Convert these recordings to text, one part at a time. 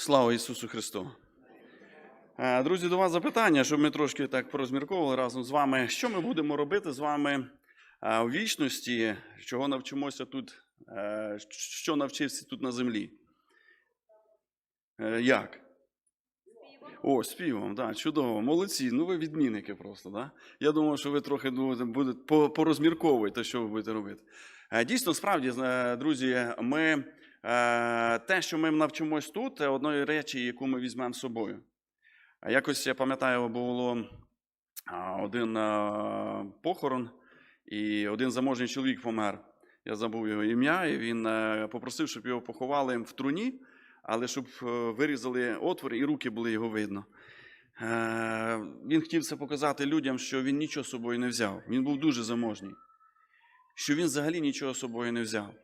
Слава Ісусу Христу! Е, Друзі, до вас запитання, щоб ми трошки так порозмірковували разом з вами. Що ми будемо робити з вами е, у вічності, чого навчимося тут, е, що навчився тут на землі? Як? О, співом, да, чудово, молодці. Ну ви відмінники просто. Да? Я думав, що ви трохи будете по- порозмірковуєте, що ви будете робити. Дійсно, справді, друзі, ми те, що ми навчимось тут, одної речі, яку ми візьмемо з собою. Якось я пам'ятаю, було один похорон, і один заможний чоловік помер. Я забув його ім'я, і він е, попросив, щоб його поховали в труні, але щоб е, вирізали отвір і руки були його видно. Е, Він хотів це показати людям, що він нічого з собою не взяв. Він був дуже заможній, що він взагалі нічого з собою не взяв.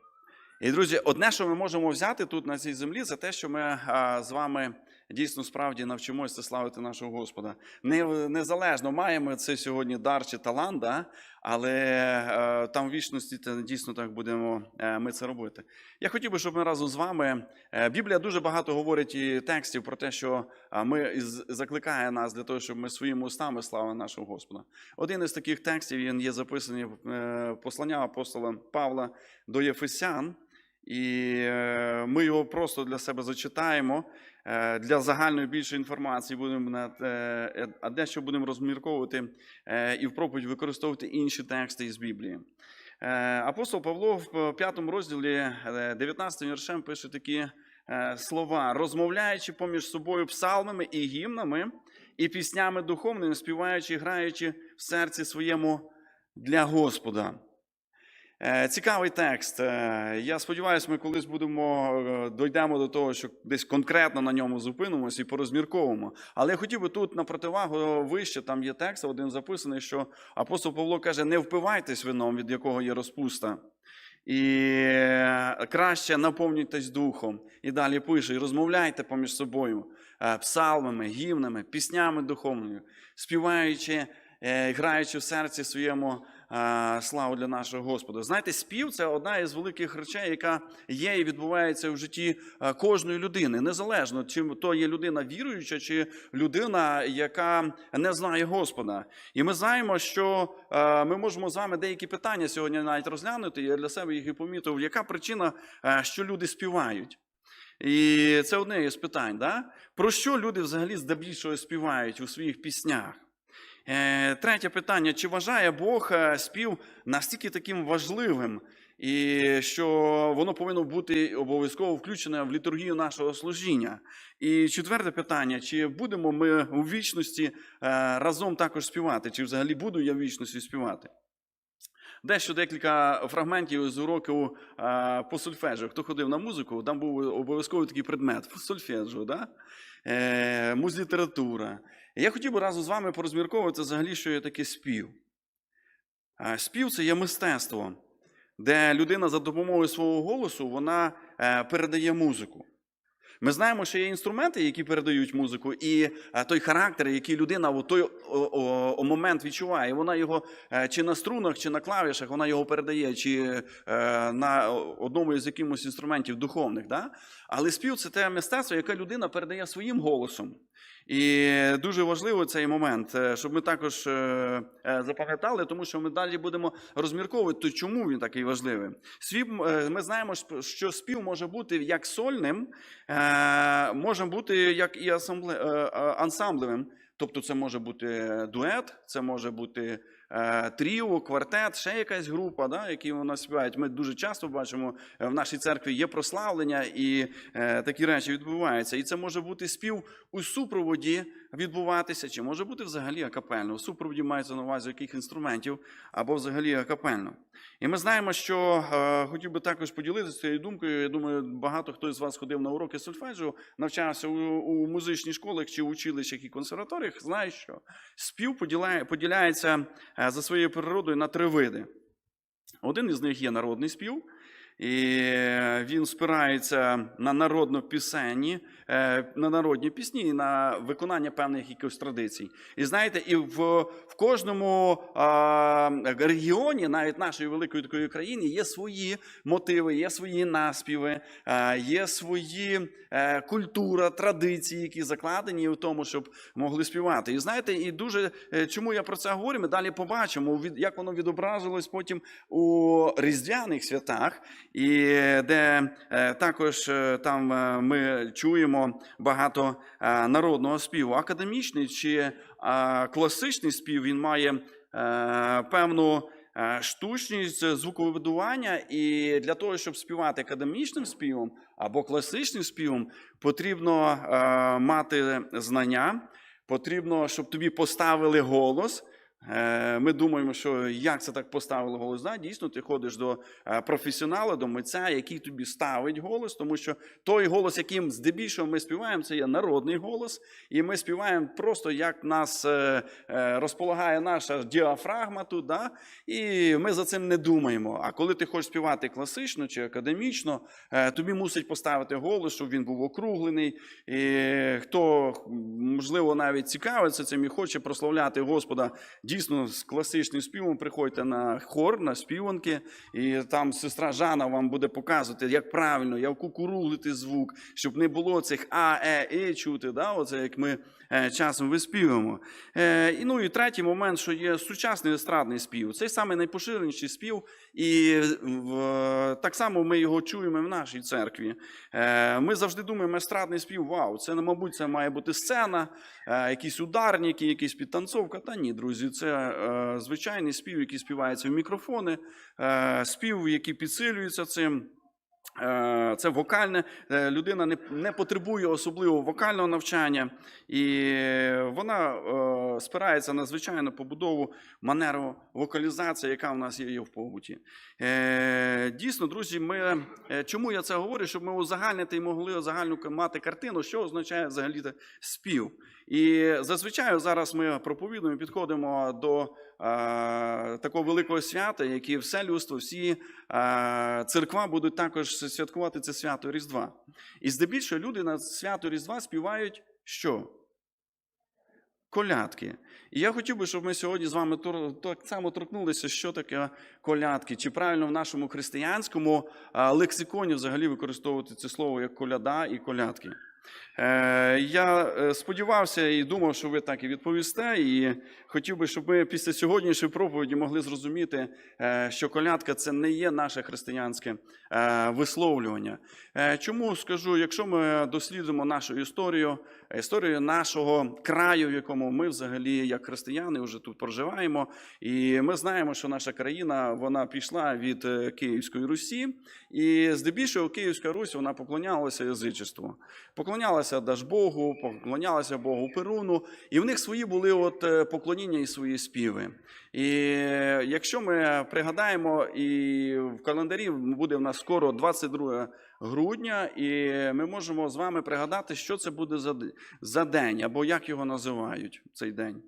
І, друзі, одне, що ми можемо взяти тут на цій землі, це те, що ми а, з вами дійсно справді навчимося славити нашого Господа. Не, незалежно, маємо це сьогодні дар чи талант, да? але е, там в вічності це дійсно так будемо е, ми це робити. Я хотів би, щоб ми разом з вами. е, Біблія дуже багато говорить і текстів про те, що а, ми закликає нас для того, щоб ми своїми устами славили нашого Господа. Один із таких текстів він є записаний в послання апостола Павла до Єфесян. І е, ми його просто для себе зачитаємо е, для загальної більшої інформації. Будемо на е, а дещо будемо розмірковувати і в проповідь використовувати інші тексти із Біблії. Апостол Павло в п'ятому розділі, е, 19 віршем, пише такі слова: розмовляючи поміж собою псалмами і гімнами, і піснями духовними, співаючи, граючи в серці своєму для Господа. Е, Цікавий текст. Е, Я сподіваюся, ми колись будемо е, дійдемо до того, що десь конкретно на ньому зупинимося і порозмірковуємо. Але я хотів би тут на противагу вище, там є текст, один записаний, що апостол Павло каже: не впивайтесь вином, від якого є розпуста. І краще наповнюйтесь духом. І далі пише: і розмовляйте поміж собою псалмами, гімнами, піснями духовною, співаючи, граючи в серці своєму е, славу для нашого Господа. Знаєте, спів це одна із великих речей, яка є і відбувається в житті е, кожної людини, незалежно, чи то є людина віруюча, чи людина, яка не знає Господа. І ми знаємо, що е, ми можемо з вами деякі питання сьогодні навіть розглянути. Я для себе їх і помітив. Яка причина, е, що люди співають? І це одне із питань. Да? Про що люди взагалі здебільшого співають у своїх піснях? Е, Третє питання: чи вважає Бог е, спів настільки таким важливим, і що воно повинно бути обов'язково включене в літургію нашого служіння? І четверте питання: чи будемо ми у вічності е, разом також співати, чи взагалі буду я в вічності співати? Дещо декілька фрагментів з уроків е, по сольфеджу. Хто ходив на музику, там був обов'язковий такий предмет сольфеджу, да? е, музлітература. Я хотів би разом з вами порозмірковувати взагалі, що є таке спів. Спів це є мистецтво, де людина за допомогою свого голосу вона е, передає музику. Ми знаємо, що є інструменти, які передають музику, і е, той характер, який людина в той момент відчуває, вона його е, чи на струнах, чи на клавішах, вона його передає, чи на одному із якимось інструментів духовних. Да? Але спів це те мистецтво, яке людина передає своїм голосом. І дуже важливо цей момент, е, щоб ми також е, е, запам'ятали, тому що ми далі будемо розмірковувати, чому він такий важливий. Е, ми знаємо, що спів може бути як сольним, може бути як і ансамблевим. Тобто це може бути дует, це може бути тріо, квартет, ще якась група, да, які нас співають. Ми дуже часто бачимо е, в нашій церкві є прославлення, і е, такі речі відбуваються. І це може бути спів у супроводі відбуватися, чи може бути взагалі акапельно. У супроводі мається на увазі яких інструментів, або взагалі акапельно. І ми знаємо, що е, хотів би також поділитися цією думкою. Я думаю, багато хто з вас ходив на уроки сольфеджу, навчався у, у музичній школах чи училищах і консерваторіях, знає, що спів поділяє, поділяється е, за своєю природою на три види. Один із них є народний спів, І він спирається на народну пісені, е, на народні пісні на виконання певних якихось традицій. І знаєте, і в, в кожному а, регіоні, навіть нашої великої такої країни, є свої мотиви, є свої наспіви, а, є свої е, культура, традиції, які закладені в тому, щоб могли співати. І знаєте, і дуже е, чому я про це говорю? Ми далі побачимо, як воно відображилось потім у різдвяних святах, і де е, також е, там е, ми чуємо багато народного співу. Академічний чи класичний спів він має певну. Штучність звуковидування, і для того, щоб співати академічним співом або класичним співом, потрібно мати знання, потрібно, щоб тобі поставили голос. Е, Ми думаємо, що як це так поставили голос? Да? Дійсно, ти ходиш до е, професіонала, до митця, який тобі ставить голос, тому що той голос, яким здебільшого ми співаємо, це є народний голос, і ми співаємо просто як нас е, розполагає наша діафрагма тут, да? і ми за цим не думаємо. А коли ти хочеш співати класично чи академічно, тобі мусить поставити голос, щоб він був округлений. І хто можливо навіть цікавиться цим і хоче прославляти Господа дійсно з класичним співом, приходьте на хор, на співанки, і там сестра Жана вам буде показувати, як правильно, як кукуруглити звук, щоб не було цих а, е, е чути. Да? Оце як ми е, часом виспівуємо. Е, і, ну і третій момент, що є сучасний естрадний спів. Це саме найпоширеніший спів, і в, так само ми його чуємо в нашій церкві. Е, ми завжди думаємо, естрадний спів, вау, це, мабуть, це має бути сцена, якісь ударники, якісь підтанцовка. Та ні, друзі, це е, звичайний спів, який співається в мікрофони, е, спів, який підсилюється цим. Е, Це вокальне, е, людина не, не потребує особливого вокального навчання, і вона е, спирається на звичайну побудову манеру вокалізації, яка в нас є в побуті. Е, Дійсно, друзі, ми, е, чому я це говорю? Щоб ми узагальнити і могли загальну мати картину, що означає взагалі спів. І зазвичай зараз ми проповідуємо, підходимо до такого великого свята, яке все людство, всі церква будуть також святкувати це свято Різдва. І здебільшого люди на свято Різдва співають що? Колядки. І я хотів би, щоб ми сьогодні з вами так само торкнулися, що таке колядки, чи правильно в нашому християнському лексиконі взагалі використовувати це слово як коляда і колядки. Е, Я е, сподівався і думав, що ви так і відповісте, і хотів би, щоб ми після сьогоднішньої проповіді могли зрозуміти, е, що колядка це не є наше християнське висловлювання. Чому скажу, якщо ми дослідимо нашу історію, історію нашого краю, в якому ми взагалі, як християни, вже тут проживаємо, і ми знаємо, що наша країна вона пішла від е, Київської Русі, і здебільшого Київська Русь вона поклонялася язичеству, поклонялася Дажбогу, поклонялася Богу Перуну, і в них свої були от е, поклоніння і свої співи. І е, якщо ми пригадаємо, і в календарі буде в нас скоро 22 грудня, і ми можемо з вами пригадати, що це буде за, день, або як його називають цей день.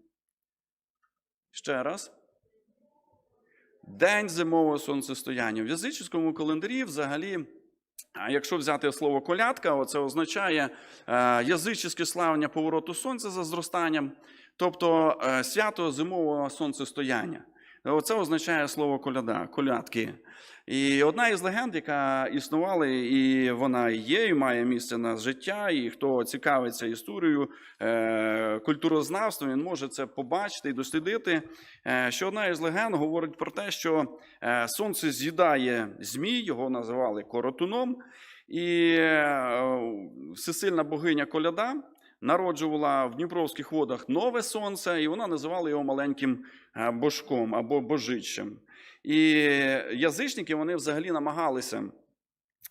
Ще раз. День зимового сонцестояння. В язичському календарі взагалі. Якщо взяти слово колядка, це означає е, язичське славлення повороту сонця за зростанням, тобто е, свято зимового сонцестояння. Це означає слово коляда, колядки. І одна із легенд, яка існувала, і вона є, і має місце на життя, і хто цікавиться історією, е, культурознавством, він може це побачити і дослідити. е, Що одна із легенд говорить про те, що е, сонце з'їдає змій, його називали коротуном, і всесильна богиня Коляда народжувала в Дніпровських водах нове сонце, і вона називала його маленьким божком або божичем. І язичники вони взагалі намагалися,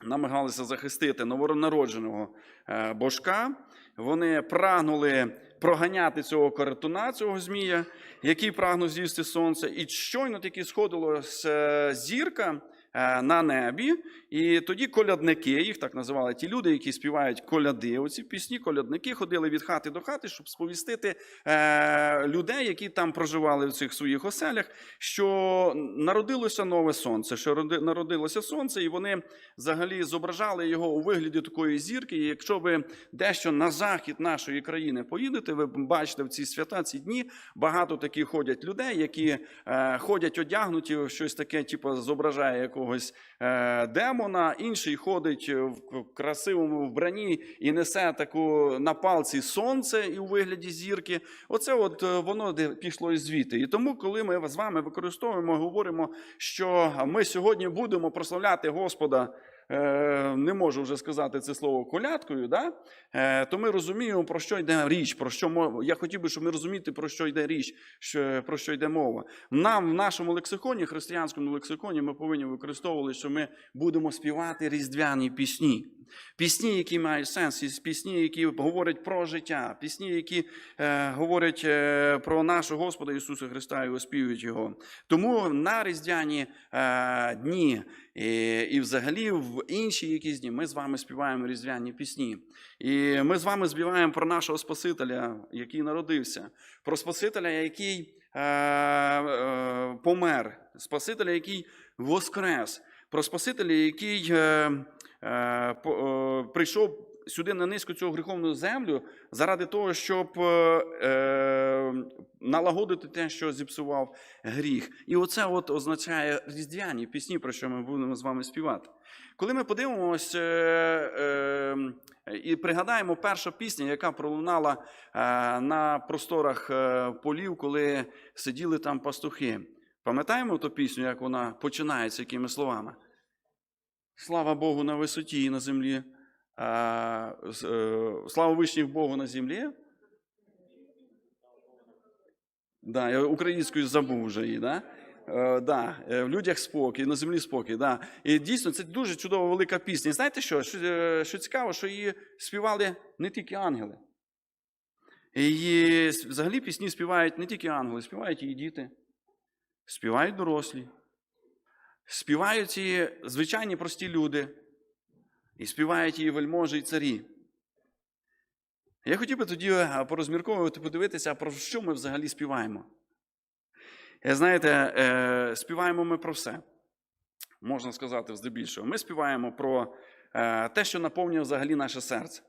намагалися захистити новонародженого е, божка. Вони прагнули проганяти цього каратуна, цього змія, який прагнув з'їсти сонце. І щойно таки сходило е, зірка, е, на небі. І тоді колядники, їх так називали ті люди, які співають коляди. Оці пісні, колядники ходили від хати до хати, щоб сповістити е, людей, які там проживали в цих своїх оселях, що народилося нове сонце, що роди- народилося сонце, і вони взагалі зображали його у вигляді такої зірки. І якщо ви дещо на захід нашої країни поїдете, ви бачите в ці свята, ці дні багато таких ходять людей, які е, ходять одягнуті щось таке, типу, зображає якогось е, демона. Інший ходить в красивому вбранні і несе таку на палці сонце і у вигляді зірки. Оце от е, воно пішло і звідти. І тому, коли ми з вами використовуємо, говоримо, що ми сьогодні будемо прославляти Господа. Е, Не можу вже сказати це слово колядкою, да? е, то ми розуміємо, про що йде річ. Про що мова. Я хотів би, щоб ми розуміти, про що йде річ, про що йде мова. Нам в нашому лексиконі, християнському лексиконі, ми повинні використовувати, що ми будемо співати різдвяні пісні. Пісні, які мають сенс, пісні, які говорять про життя, пісні, які е, говорять е, про нашого Господа Ісуса Христа і оспівують Його. Тому на різдвяні е, дні і, взагалі в інші якісь дні ми з вами співаємо різдвяні пісні. І ми з вами співаємо про нашого Спасителя, який народився, про Спасителя, який е, е, помер, Спасителя, який воскрес, про Спасителя, який е, е, е, прийшов сюди на низьку цю гріховну землю заради того, щоб е, е, налагодити те, що зіпсував гріх. І оце от означає різдвяні пісні, про що ми будемо з вами співати. Коли ми подивимося е, е, і пригадаємо першу пісню, яка пролунала е, на просторах е, полів, коли сиділи там пастухи. Пам'ятаємо ту пісню, як вона починається, якими словами? Слава Богу на висоті і на землі. Е, слава вишніх Богу на землі. Да, я українською забув вже її, да? Е, да, е, в людях спокій, на землі спокій. Да. І дійсно це дуже чудова велика пісня. І знаєте що? Що, що цікаво, що її співали не тільки ангели. Її взагалі пісні співають не тільки ангели, співають і діти, співають дорослі, співають і звичайні прості люди, і співають її вельможі і царі. Я хотів би тоді е, порозмірковувати, подивитися, про що ми взагалі співаємо. Е, Знаєте, е, співаємо ми про все. Можна сказати, здебільшого. Ми співаємо про те, що наповнює взагалі наше серце.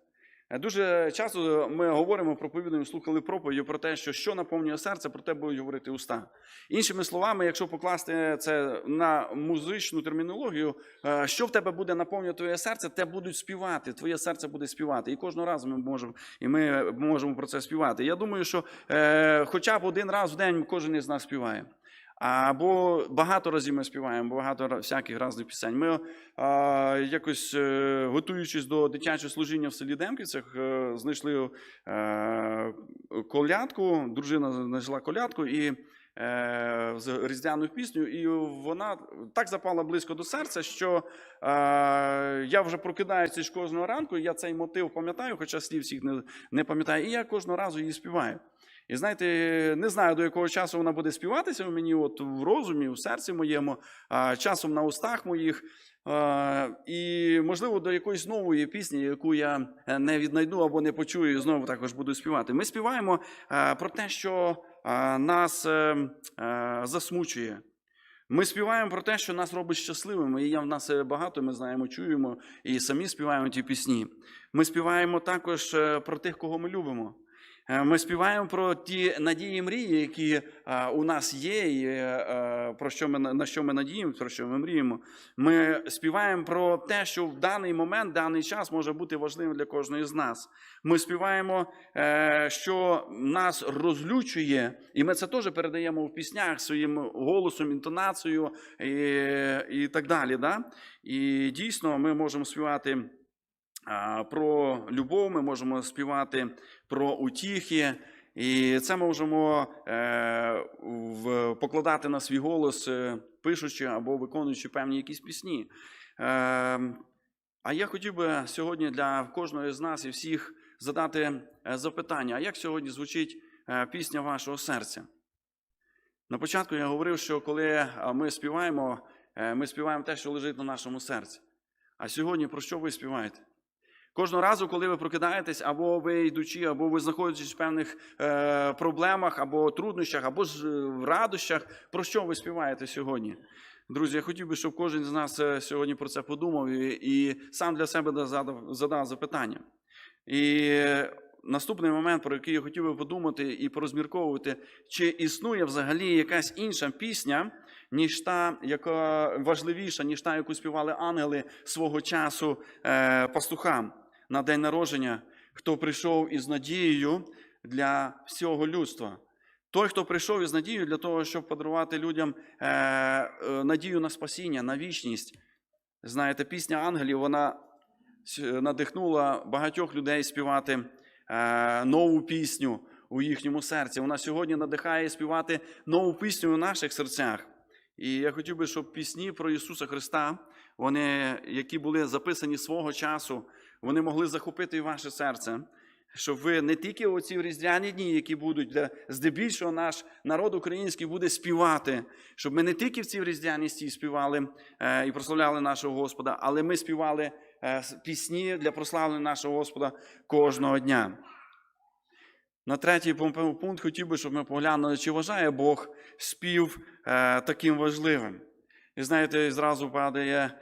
Дуже часто ми говоримо, проповідуємо, слухали проповіді про те, що що наповнює серце, про те будуть говорити уста. Іншими словами, якщо покласти це на музичну термінологію, е, що в тебе буде наповнювати твоє серце, те будуть співати. Твоє серце буде співати. І кожного разу ми можемо, і ми можемо про це співати. Я думаю, що е, хоча б один раз в день кожен із нас співає. Або багато разів ми співаємо, багато всяких різних пісень. Ми а, якось е, готуючись до дитячого служіння в селі Демківцях, е, знайшли е, колядку, дружина знайшла колядку і е, з різдвяну пісню, і вона так запала близько до серця, що е, я вже прокидаюся кожного ранку, я цей мотив пам'ятаю, хоча слів всіх не, не пам'ятаю, і я кожного разу її співаю. І знаєте, не знаю, до якого часу вона буде співатися у мені, от в розумі, в серці моєму, часом на устах моїх. І, можливо, до якоїсь нової пісні, яку я е, не віднайду або не почую, і знову також буду співати. Ми співаємо е, про те, що нас е, засмучує. Ми співаємо про те, що нас робить щасливими. І я в нас багато, ми знаємо, чуємо і самі співаємо ті пісні. Ми співаємо також про тих, кого ми любимо. Е, Ми співаємо про ті надії мрії, які е, у нас є, і е, про що ми на- що ми надіємося, про що ми мріємо. Ми співаємо про те, що в даний момент, даний час може бути важливим для кожної з нас. Ми співаємо, що нас розлючує, і ми це теж передаємо в піснях своїм голосом, інтонацією і, і так далі. Да? І дійсно ми можемо співати. Про любов ми можемо співати про утіхи, і це можемо е, покладати на свій голос, е, пишучи або виконуючи певні якісь пісні. Е, а я хотів би сьогодні для кожного з нас і всіх задати запитання: а як сьогодні звучить пісня вашого серця? На початку я говорив, що коли ми співаємо ми співаємо те, що лежить на нашому серці. А сьогодні про що ви співаєте? Кожного разу, коли ви прокидаєтесь, або ви йдучи, або ви знаходитесь в певних е, проблемах, або труднощах, або ж е, в радощах, про що ви співаєте сьогодні? Друзі, я хотів би, щоб кожен з нас е, сьогодні про це подумав і, і сам для себе задав, задав запитання. І наступний момент, про який я хотів би подумати і порозмірковувати, чи існує взагалі якась інша пісня, ніж та, яка важливіша, ніж та, яку співали ангели свого часу е, пастухам на день народження, хто прийшов із надією для всього людства. Той, хто прийшов із надією для того, щоб подарувати людям е, е, надію на спасіння, на вічність. Знаєте, пісня ангелів вона надихнула багатьох людей співати е, нову пісню у їхньому серці. Вона сьогодні надихає співати нову пісню у наших серцях. І я хотів би, щоб пісні про Ісуса Христа, вони, які були записані свого часу, вони могли захопити і ваше серце. Щоб ви не тільки оці різдвяні дні, які будуть, де здебільшого наш народ український буде співати, щоб ми не тільки в ці різдвяні стій співали е, і прославляли нашого Господа, але ми співали е, пісні для прославлення нашого Господа кожного дня. На третій пункт хотів би, щоб ми поглянули, чи вважає Бог спів е, таким важливим. І знаєте, зразу падає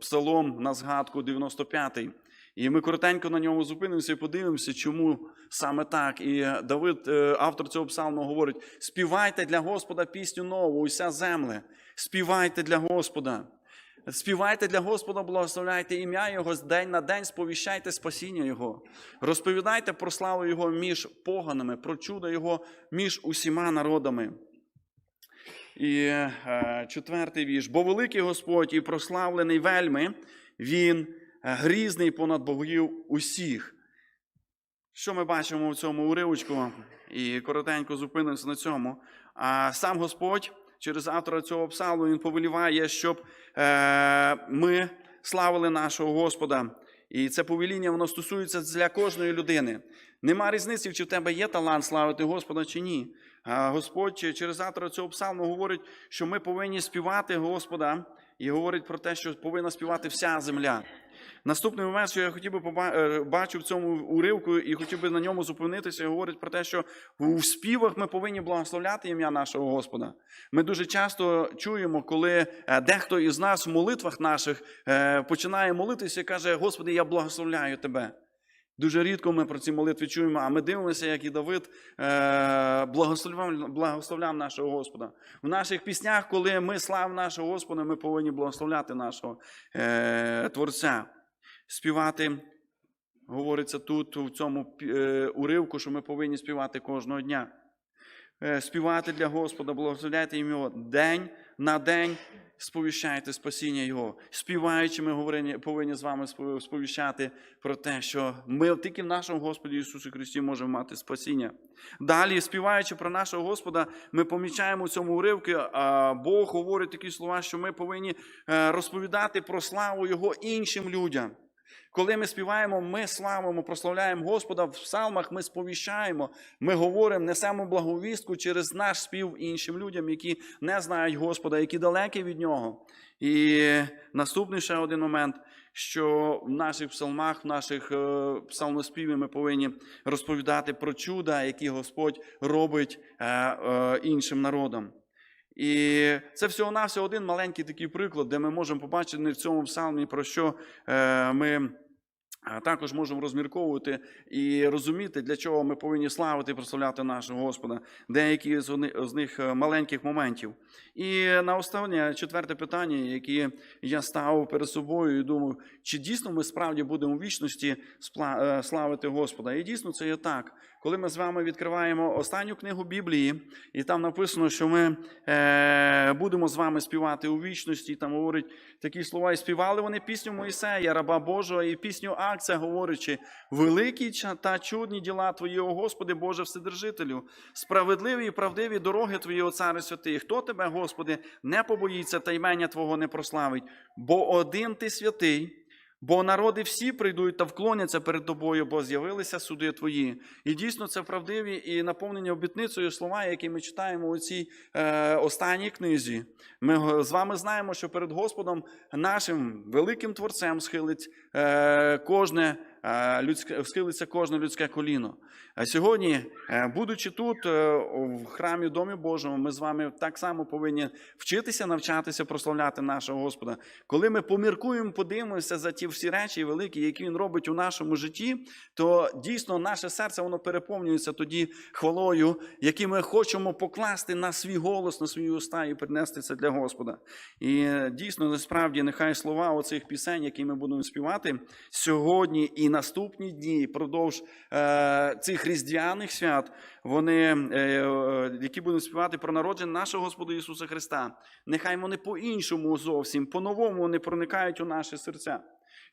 псалом на згадку 95-й. І ми коротенько на ньому зупинимося і подивимося, чому саме так. І Давид, е, автор цього псалму, говорить: співайте для Господа пісню нову, уся земле, співайте для Господа. Співайте для Господа, благословляйте ім'я Його з день на день, сповіщайте спасіння Його. Розповідайте про славу Його між поганими, про чудо Його між усіма народами. І е, четвертий вірш. Бо великий Господь і прославлений вельми, Він е, грізний понад богів усіх. Що ми бачимо в цьому уривочку? І коротенько зупинимося на цьому. А сам Господь через автора цього псалму він повеліває, щоб е, ми славили нашого Господа. І це повеління воно стосується для кожної людини. Нема різниці, чи в тебе є талант славити Господа чи ні. А Господь через автора цього псалму говорить, що ми повинні співати Господа, і говорить про те, що повинна співати вся земля. Наступний момент, що я хотів би е, бачу в цьому уривку і хотів би на ньому зупинитися, говорить про те, що у співах ми повинні благословляти ім'я нашого Господа. Ми дуже часто чуємо, коли е, дехто із нас в молитвах наших е, починає молитися і каже: Господи, я благословляю тебе. Дуже рідко ми про ці молитви чуємо, а ми дивимося, як і Давид благословляв, благословляв нашого Господа. В наших піснях, коли ми славимо нашого Господа, ми повинні благословляти нашого Творця. Співати, говориться тут, у цьому е, уривку, що ми повинні співати кожного дня. Е, співати для Господа, благословляйте ім'я день на день. Сповіщайте спасіння Його. Співаючи, ми повинні з вами сповіщати про те, що ми тільки в нашому Господі Ісусі Христі можемо мати спасіння. Далі, співаючи про нашого Господа, ми помічаємо у цьому уривку, а Бог говорить такі слова, що ми повинні е, розповідати про славу Його іншим людям. Коли ми співаємо, ми славимо, прославляємо Господа в псалмах, ми сповіщаємо, ми говоримо, несемо благовістку через наш спів іншим людям, які не знають Господа, які далекі від Нього. І наступний ще один момент, що в наших псалмах, в наших е, псалмоспіві ми повинні розповідати про чуда, які Господь робить е, е, іншим народам. І це всього-навсього один маленький такий приклад, де ми можемо побачити в цьому псалмі, про що ми також можемо розмірковувати і розуміти, для чого ми повинні славити і прославляти нашого Господа, деякі з них е, маленьких моментів. І на останнє четверте питання, яке я ставив перед собою, і думав, чи дійсно ми справді будемо у вічності е, славити Господа? І дійсно це є так. Коли ми з вами відкриваємо останню книгу Біблії, і там написано, що ми е, будемо з вами співати у вічності, і там говорить такі слова, і співали вони пісню Моїсея, раба Божого, і пісню Акція, говорячи, великі та чудні діла Твої, о Господи, Боже Вседержителю, справедливі і правдиві дороги Твої, о Царе Святий. Хто тебе, Господи, не побоїться та ймення Твого не прославить, бо один Ти святий. Бо народи всі прийдуть та вклоняться перед тобою, бо з'явилися суди твої. І дійсно це правдиві і наповнені обітницею слова, які ми читаємо у цій е, останній книзі. Ми з вами знаємо, що перед Господом нашим великим творцем схилить е, кожне людське, схилиться кожне людське коліно. А сьогодні, е, будучи тут, е, в храмі Домі Божому, ми з вами так само повинні вчитися, навчатися прославляти нашого Господа. Коли ми поміркуємо, подивимося за ті всі речі великі, які він робить у нашому житті, то дійсно наше серце воно переповнюється тоді хвалою, які ми хочемо покласти на свій голос, на свої уста і принести це для Господа. І е, дійсно, насправді, нехай слова оцих пісень, які ми будемо співати сьогодні і наступні дні, продовж е, цих різдвяних свят, вони, е, е, які будуть співати про народження нашого Господа Ісуса Христа, нехай вони по-іншому зовсім, по-новому вони проникають у наші серця.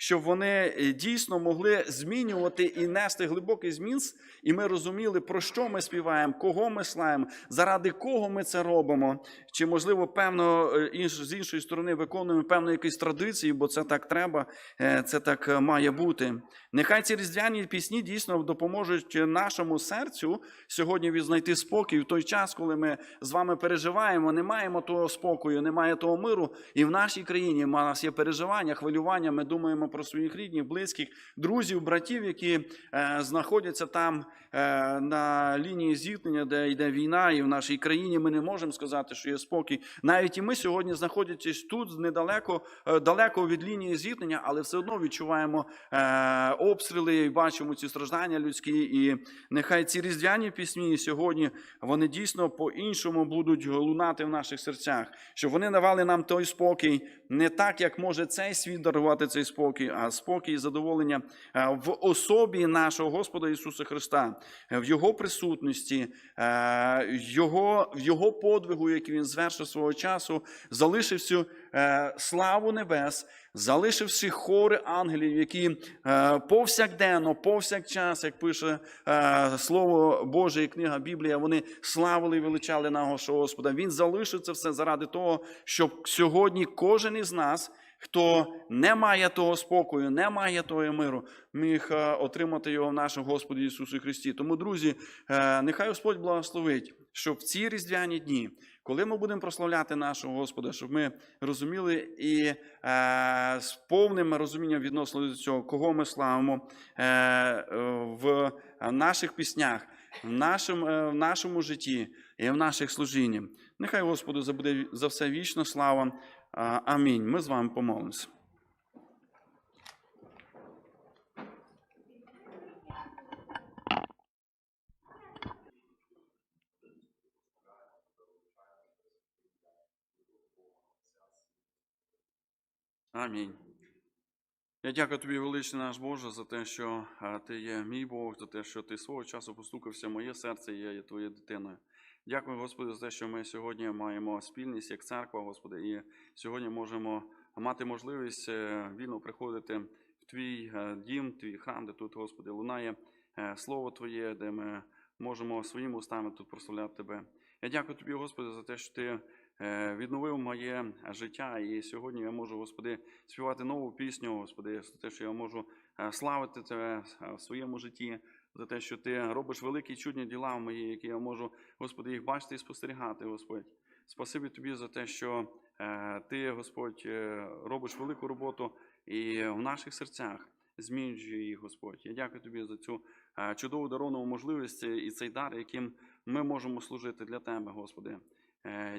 Щоб вони е, дійсно могли змінювати і нести глибокий зміст, і ми розуміли, про що ми співаємо, кого ми славимо, заради кого ми це робимо. Чи, можливо, певно, е, з іншої сторони виконуємо певну якісь традиції, бо це так треба, е, це так має бути. Нехай ці різдвяні пісні дійсно допоможуть нашому серцю сьогодні відзнайти спокій в той час, коли ми з вами переживаємо, не маємо того спокою, немає того миру. І в нашій країні у нас є переживання, хвилювання. Ми думаємо про своїх рідних, близьких, друзів, братів, які е, знаходяться там е, на лінії зіткнення, де йде війна, і в нашій країні ми не можемо сказати, що є спокій. Навіть і ми сьогодні знаходячись тут недалеко, е, далеко від лінії зіткнення, але все одно відчуваємо е, обстріли і бачимо ці страждання людські. І нехай ці різдвяні пісні сьогодні вони дійсно по-іншому будуть лунати в наших серцях, щоб вони давали нам той спокій, не так, як може цей світ дарувати цей спокій, а спокій і задоволення е, в особі нашого Господа Ісуса Христа, е, в Його присутності, е, його, в Його подвигу, який Він звершив свого часу, залишив всю е, славу небес, залишив всі хори ангелів, які повсякденно, повсякчас, як пише Слово Боже і книга Біблія, вони славили і величали нашого Господа. Він залишив це все заради того, щоб сьогодні кожен із нас. Хто не має того спокою, не має того миру, міг е, отримати його в нашому Господі Ісусу Христі. Тому, друзі, е, нехай Господь благословить, щоб в ці різдвяні дні, коли ми будемо прославляти нашого Господа, щоб ми розуміли і е, з повним розумінням відносно до цього, кого ми славимо в наших піснях, в нашому житті і в наших служіннях. Нехай Господу забуде за все вічна слава. Амінь. Ми з вами помолимося. Амінь. Я дякую тобі, величний наш Боже, за те, що ти є мій Бог, за те, що ти свого часу постукався в моє серце, і я є твоєю дитиною. Дякую, Господи, за те, що ми сьогодні маємо спільність як церква, Господи, і сьогодні можемо мати можливість е, вільно приходити в Твій е, дім, Твій храм, де тут, Господи, лунає е, Слово Твоє, де ми можемо своїми устами тут прославляти Тебе. Я дякую Тобі, Господи, за те, що Ти відновив моє життя, і сьогодні я можу, Господи, співати нову пісню, Господи, за те, що я можу славити Тебе в своєму житті, за те, що Ти робиш великі чудні діла мої, які я можу, Господи, їх бачити і спостерігати, Господь. Спасибі Тобі за те, що е, Ти, Господь, е, робиш велику роботу і в наших серцях змінюєш їх, Господь. Я дякую Тобі за цю е, чудову даровану можливість і цей дар, яким ми можемо служити для Тебе, Господи.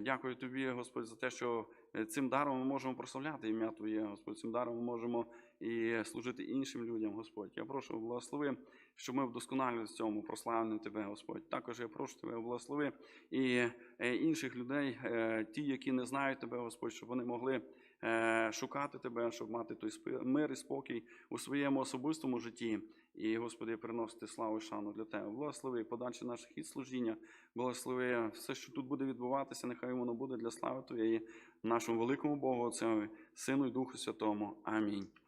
Дякую Тобі, Господь, за те, що цим даром ми можемо прославляти ім'я Твоє, Господь. Цим даром ми можемо і служити іншим людям, Господь. Я прошу, благослови, щоб ми вдосконалилися в цьому, прославимо Тебе, Господь. Також я прошу Тебе, благослови і е, інших людей, е, ті, які не знають Тебе, Господь, щоб вони могли е, шукати Тебе, щоб мати той мир і спокій у своєму особистому житті. І, Господи, приносити славу і шану для Тебе. Благослови подальше наш хід служіння, благослови все, що тут буде відбуватися, нехай воно буде для слави Твоєї, нашому великому Богу, Отцеві, Сину і Духу Святому. Амінь.